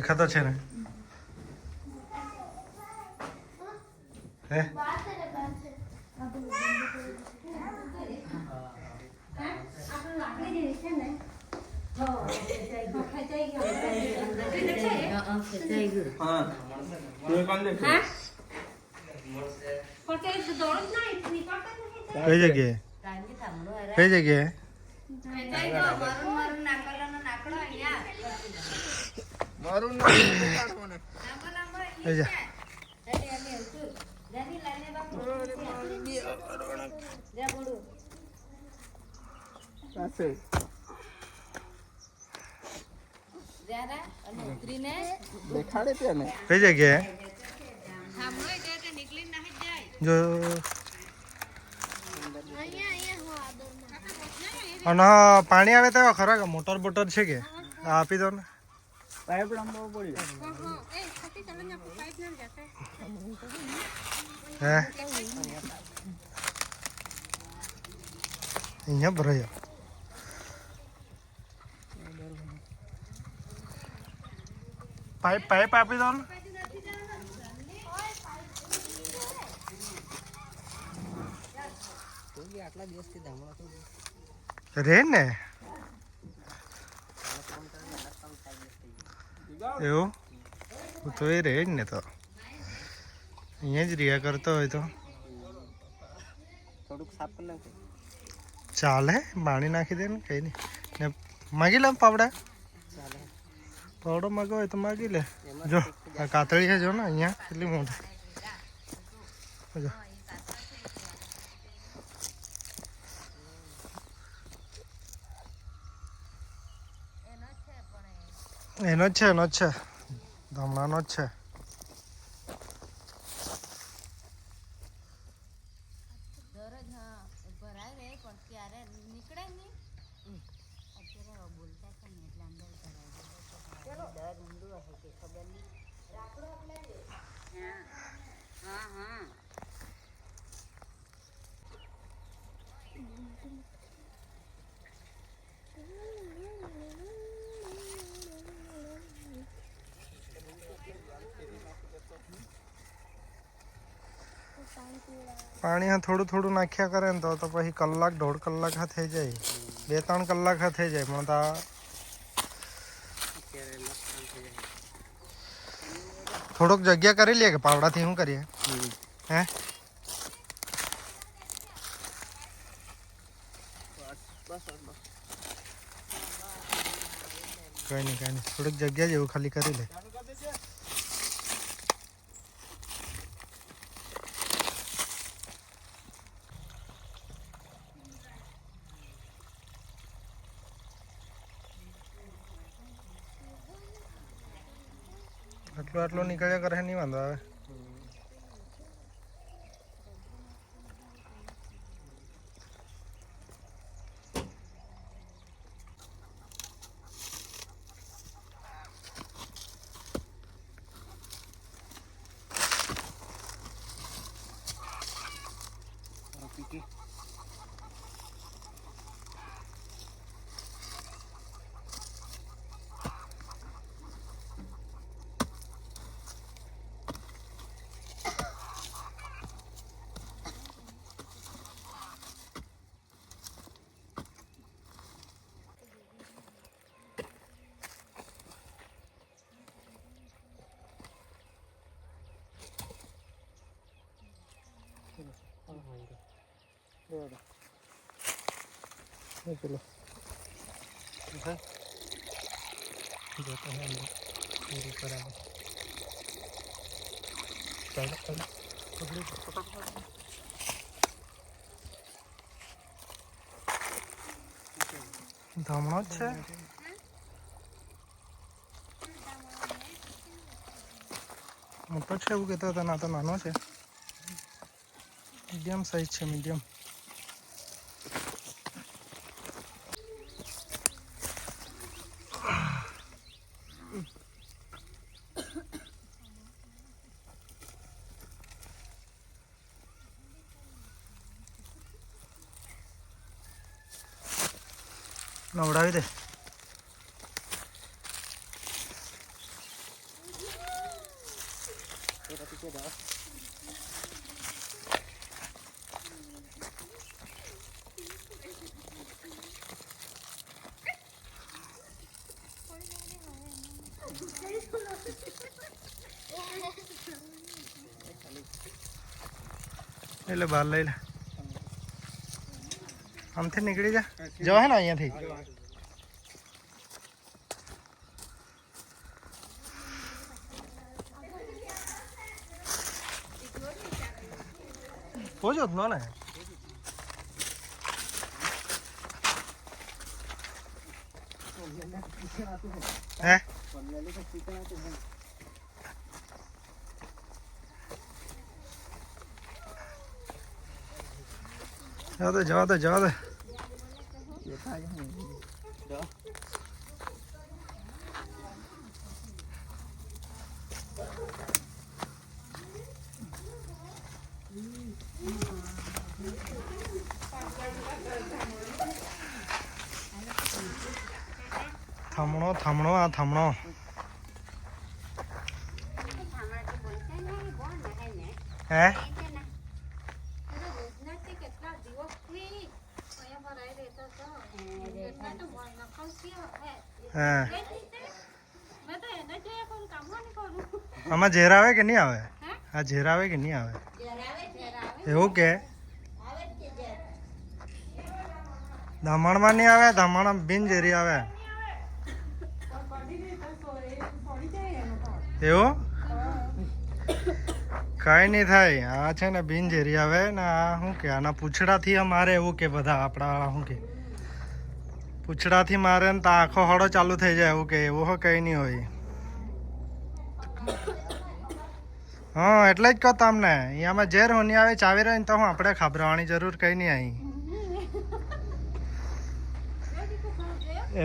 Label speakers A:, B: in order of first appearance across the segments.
A: દેખાતો છે ને હે
B: હા તું કોણ દેખે
A: કઈ જગ્યાએ કઈ જગ્યાએ
B: મારું દેખાડે ત્યાં ને?
A: કઈ જગ્યાએ? જો. અને પાણી આવે તો ખરા મોટર બોટર છે કે? આપી દો ને.
B: પાઇપ લાંબો પડી
A: હે? અહીંયા ભરાય. પાઇપ પાઇપ આપી દો ને. રે ને એવું? તો એ રહે જ ને તો. અહીંયા જ રહ્યા કરતો હોય તો.
B: થોડુંક સાફ કરી નાખે
A: ચાલે પાણી નાખી દે ને કઈ નહીં. ને માગી લે પાવડા?
B: ચાલે.
A: પાવડો માગો હોય તો માગી લે. જો આ કાતળી છે જો ને અહીંયા કેટલી મોટી જો. એનો જ છે એનો જ છે હમણાંનો જ છે પાણી આ થોડું થોડું નાખ્યા કરે ને તો તો પછી કલાક, દોઢ કલાક હા થઈ જાય. બે, ત્રણ કલાક હા થઈ જાય. પણ તો આ
B: અત્યારે નુકસાન થઈ જાય
A: થોડોક જગ્યા કરી લઈએ કે પાવડાથી શું કરીએ? હે?
B: બસ બસ બસ
A: કઈ નહીં કઈ નહીં. થોડીક જગ્યા જેવું ખાલી કરી લે. આટલું આટલું નીકળ્યા કરે નહીં વાંધો આવે
B: પીકી
A: ચલો જોતા હે અંદર પૂરી કરાવે ચાલો ચાલો પકડી લો. ધામણો જ છે મોટો છે એવું કહેતો હતો ના તો નાનો છે मीडियम साइज है
B: मीडियम ನೋಡಾವಿದೆ
A: એટલે બહાર લઈ લે. આમથી નીકળી જા. હે ને અહીંયાથી? પોજો જ ન ને. હે
B: પલ્લેલી તો ચીકણ હતું ને.
A: જવા દે જવા દે જવા દે. થમણો થમણો આ થમણો. હે? હા. આમાં ઝેર આવે કે નહીં આવે? આ ઝેર આવે કે નહીં આવે? એવું કે? દમણમાં નહીં આવે? દમણ બિન ઝેરી આવે? એવું? કઈ નહીં થાય. આ છે ને બિન ઝેરી આવે ને આ શું કે? આના પૂછડાથી મારે એવું કે બધા આપણા, શું કે? પૂંછડાથી મારે ને તો આખો હળો ચાલુ થઈ જાય એવું કે એવું હો કઈ નહીં હોય. હા, એટલે જ કહો તમને. અહીંયામાં ઝેર હોની આવે, ચાવી રહી તો હું આપણે ખાબરાવાની જરૂર કઈ નહીં અહીં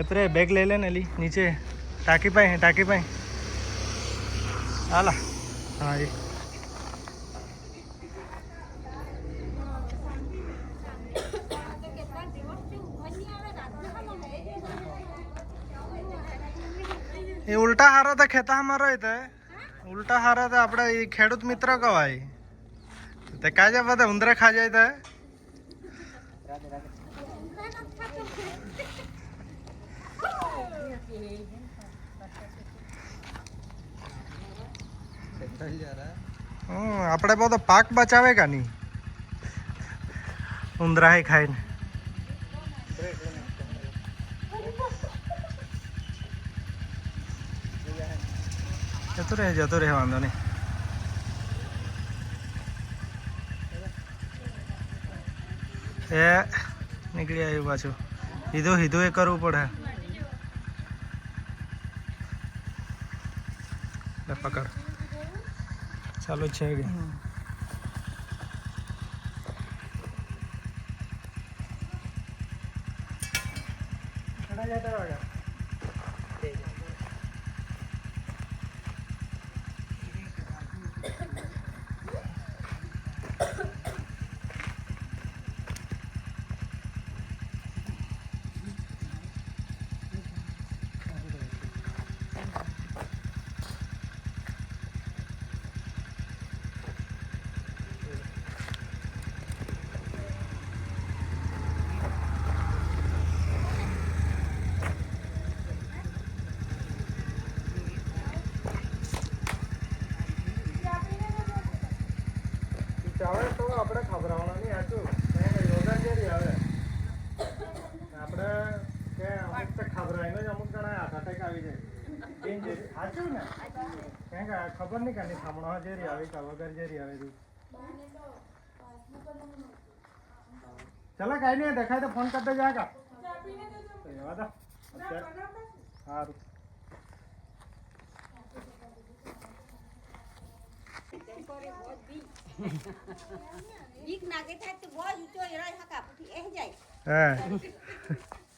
A: એપરે બેગ લઈ લે ને લી નીચે. ટાંકી પાઈ ટાંકી પાઈ. હાલા. હા, એ. એ ઉલટા હારો તો ખેતામાં રહે તે. ઉલટા હારો તો આપણે એ ખેડૂત મિત્ર કહેવાય. તે કાજે બધા ઉંદરે ખા જાય તે આપણે બધો પાક બચાવે કાની? ઉંદરા ખાઈને. જતો રહે જતો રહે વાંધો નહીં. એ નીકળી આવ્યું પાછું. સીધું સીધું એ કરવું પડે. પકડ. ચાલુ જ છે કે ચાવે તો આપણે ખબરાવવાના નહીં હાચું યોગા જેરી આવે. આપણે કે અમુક તો ખબરાઈને જ અમુક જણા હાથ અટેક આવી જાય હાચું ને? કેમ કે ખબર નહીં કાની થામણો જેરી આવી કા વગર જેરી આવે તી ચલો, કાંઈ નહીં, દેખાય તો ફોન કરતો જા કા. તો એવા અત્યારે સારું
C: બીક નાગે થાય તો બહુ જ ઊંચો એરાય હકા પછી એ જાય
A: હે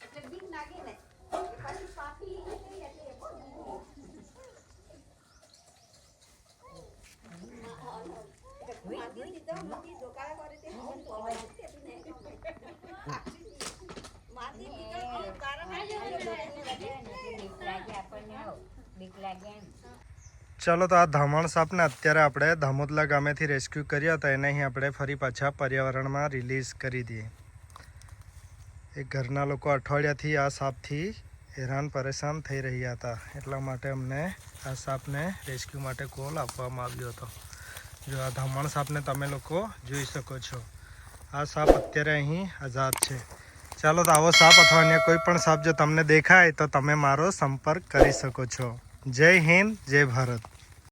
C: એટલે બીક નાગે ને પછી પાછી એ થઈ જાય એટલે એ બહુ બીક માગી દીધો
A: ચાલો તો આ ધામણ સાપને અત્યારે આપણે ધામોદલા ગામેથી રેસ્ક્યુ કર્યા હતા. એને અહીં આપણે ફરી પાછા પર્યાવરણમાં રિલીઝ કરી દઈએ. એ ઘરના લોકો અઠવાડિયાથી આ સાપથી હેરાન પરેશાન થઈ રહ્યા હતા. એટલા માટે અમને આ સાપને રેસ્ક્યુ માટે કોલ આપવામાં આવ્યો હતો. જો આ ધામણ સાપને તમે લોકો જોઈ શકો છો. આ સાપ અત્યારે અહીં આઝાદ છે. ચાલો તો આવો સાપ અથવા અન્ય કોઈ પણ સાપ જો તમને દેખાય તો તમે મારો સંપર્ક કરી શકો છો. જય હિન્દ, જય ભારત.